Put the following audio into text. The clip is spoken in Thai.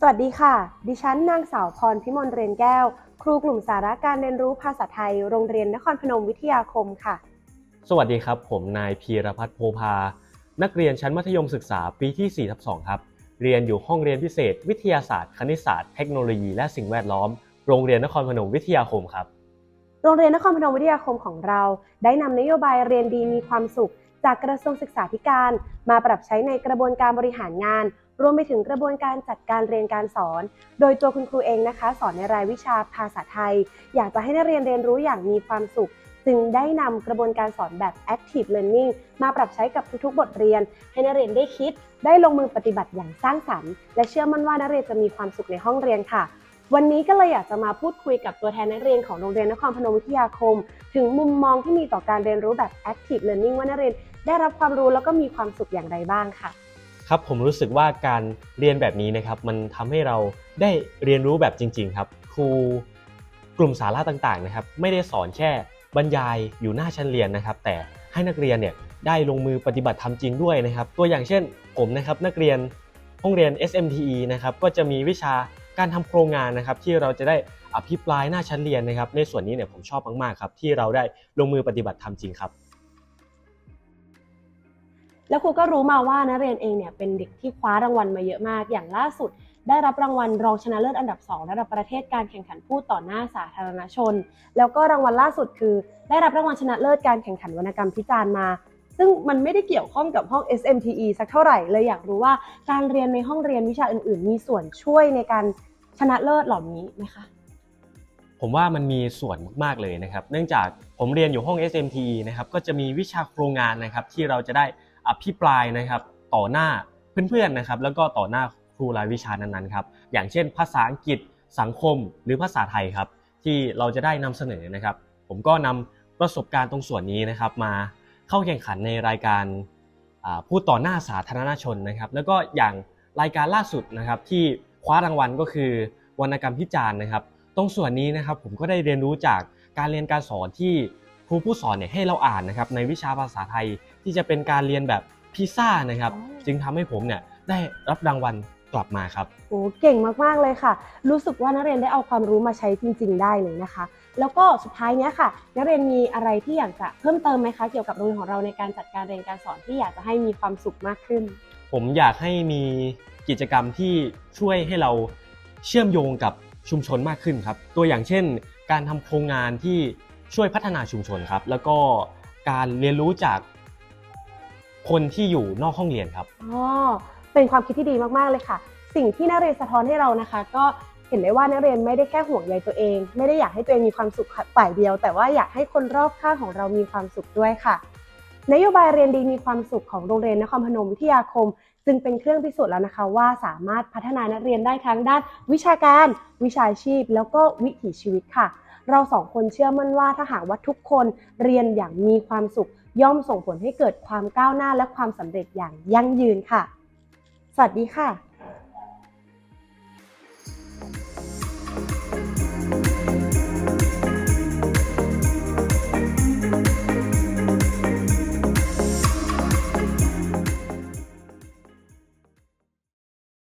สวัสดีค่ะ ดิฉันนางสาวพรพิมลเรียนแก้ว ครูกลุ่มสาระการเรียนรู้ภาษาไทย โรงเรียนนครพนมวิทยาคมค่ะ สวัสดีครับ ผมนายพีรพัฒน์โพพา นักเรียนชั้นมัธยมศึกษาปีที่4ทับ2ครับ เรียนอยู่ห้องเรียนพิเศษ วิทยาศาสตร์ คณิตศาสตร์ เทคโนโลยี และสิ่งแวดล้อม โรงเรียนนครพนมวิทยาคมครับ โรงเรียนนครพนมวิทยาคมของเรา ได้นำนโยบายเรียนดีมีความสุข จากกระทรวงศึกษาธิการ มาปรับใช้ในกระบวนการบริหารงาน รวมไปถึงกระบวนการจัดการเรียนการสอน โดยตัวคุณครูเองนะคะ สอนในรายวิชาภาษาไทย อยากจะให้นักเรียนเรียนรู้อย่างมีความสุข จึงได้นำกระบวนการสอนแบบ active learning มาปรับใช้กับทุกๆ บทเรียน ให้นักเรียนได้คิด ได้ลงมือปฏิบัติอย่างสร้างสรรค์ และเชื่อมั่นว่านักเรียนจะมีความสุขในห้องเรียนค่ะวันนี้ก็เลยอยากจะมาพูดคุยกับตัวแทนนักเรียนของโรงเรียนนครพนมวิทยาคม ถึงมุมมองที่มีต่อการเรียนรู้แบบ active learning ว่านักเรียนได้รับความรู้แล้วก็มีความสุขอย่างไรบ้างค่ะ ครับผมรู้สึกว่าการเรียนแบบนี้นะครับมันทำให้เราได้เรียนรู้แบบจริง ๆ ครับ ครูกลุ่มสาระต่างๆนะครับ ไม่ได้สอนแค่บรรยายอยู่หน้าชั้นเรียนนะครับ แต่ให้นักเรียนเนี่ยได้ลงมือปฏิบัติทำจริงด้วยนะครับ ตัวอย่างเช่นผมนะครับนักเรียนห้องเรียน SMTE นะครับก็จะมีวิชาการทำโครงงานนะครับ ที่เราจะได้อภิปรายหน้าชั้นเรียนนะครับ ในส่วนนี้เนี่ยผมชอบมากๆครับที่เราได้ลงมือปฏิบัติทำจริงครับ แล้วครูก็รู้มาว่านักเรียนเองเนี่ยเป็นเด็กที่คว้ารางวัลมาเยอะมาก อย่างล่าสุด ได้รับรางวัลรองชนะเลิศอันดับ 2 ระดับประเทศการแข่งขันพูดต่อหน้าสาธารณชน แล้วก็รางวัลล่าสุดคือ ได้รับรางวัลชนะเลิศการแข่งขันวรรณกรรมพิจารณ์มา ซึ่งมันไม่ได้เกี่ยวข้องกับห้อง SMTE สักเท่าไหร่เลยอยากรู้ว่าการเรียนในห้องเรียนวิชาอื่น ๆ มีส่วนช่วยในการชนะเลิศเหล่านี้ไหมคะผมว่ามันมีส่วนมากๆเลยนะครับ เนื่องจากผมเรียนอยู่ห้อง SMTE นะครับก็จะมีวิชาโครงงานนะครับที่เราจะได้ อภิปรายนะครับต่อหน้าเพื่อนๆนะครับแล้วก็ต่อหน้าครูรายวิชานั้นๆครับอย่างเช่น ภาษาอังกฤษสังคมหรือภาษาไทยครับ ที่เราจะได้นำเสนอนะครับ ผมก็นำประสบการณ์ตรงส่วนนี้นะครับ มาเข้าแข่งขันในรายการพูดต่อหน้าสาธารณชนนะครับ แล้วก็อย่างรายการล่าสุดนะครับที่คว้ารางวัลก็คือวรรณกรรมพิจารณ์นะครับ ตรงส่วนนี้นะครับผมก็ได้เรียนรู้จากการเรียนการสอนที่ ครูผู้สอนเนี่ยให้เราอ่านนะครับในวิชาภาษาไทยที่จะเป็นการเรียนแบบพิซซ่านะครับอ๋อจึงทำให้ผมเนี่ยได้รับรางวัลกลับมาครับ โอ้เก่งมาก ๆ เลยค่ะ รู้สึกว่านักเรียนได้เอาความรู้มาใช้จริง ๆ ได้เลยนะคะ แล้วก็สุดท้ายเนี้ยค่ะ นักเรียนมีอะไรที่อยากจะเพิ่มเติมไหมคะ เกี่ยวกับโรงเรียนของเราในการจัดการเรียนการสอนที่อยากจะให้มีความสุขมากขึ้น ผมอยากให้มีกิจกรรมที่ช่วยให้เราเชื่อมโยงกับชุมชนมากขึ้นครับ ตัวอย่างเช่น การทำโครงงานที่ ช่วยพัฒนาชุมชนครับ แล้วก็การเรียนรู้จากคนที่อยู่นอกห้องเรียนครับ อ๋อ เป็นความคิดที่ดีมากๆเลยค่ะ สิ่งที่นักเรียนสะท้อนให้เรานะคะ ก็เห็นได้ว่านักเรียนไม่ได้แค่ห่วงใยตัวเอง ไม่ได้อยากให้ตัวเองมีความสุขฝ่ายเดียว แต่ว่าอยากให้คนรอบข้างของเรามีความสุขด้วยค่ะ นโยบายเรียนดีมีความสุขของโรงเรียนนครพนมวิทยาคม จึงเป็นเครื่องพิสูจน์แล้วนะคะ ว่าสามารถพัฒนานักเรียนได้ทั้งด้าน วิชาการ วิชาชีพ แล้วก็วิถีชีวิตค่ะ เราสองคนเชื่อมั่นว่าถ้าหากว่าทุกคนเรียนอย่างมีความสุข ย่อมส่งผลให้เกิดความก้าวหน้าและความสำเร็จอย่างยั่งยืนค่ะ สวัสดีค่ะ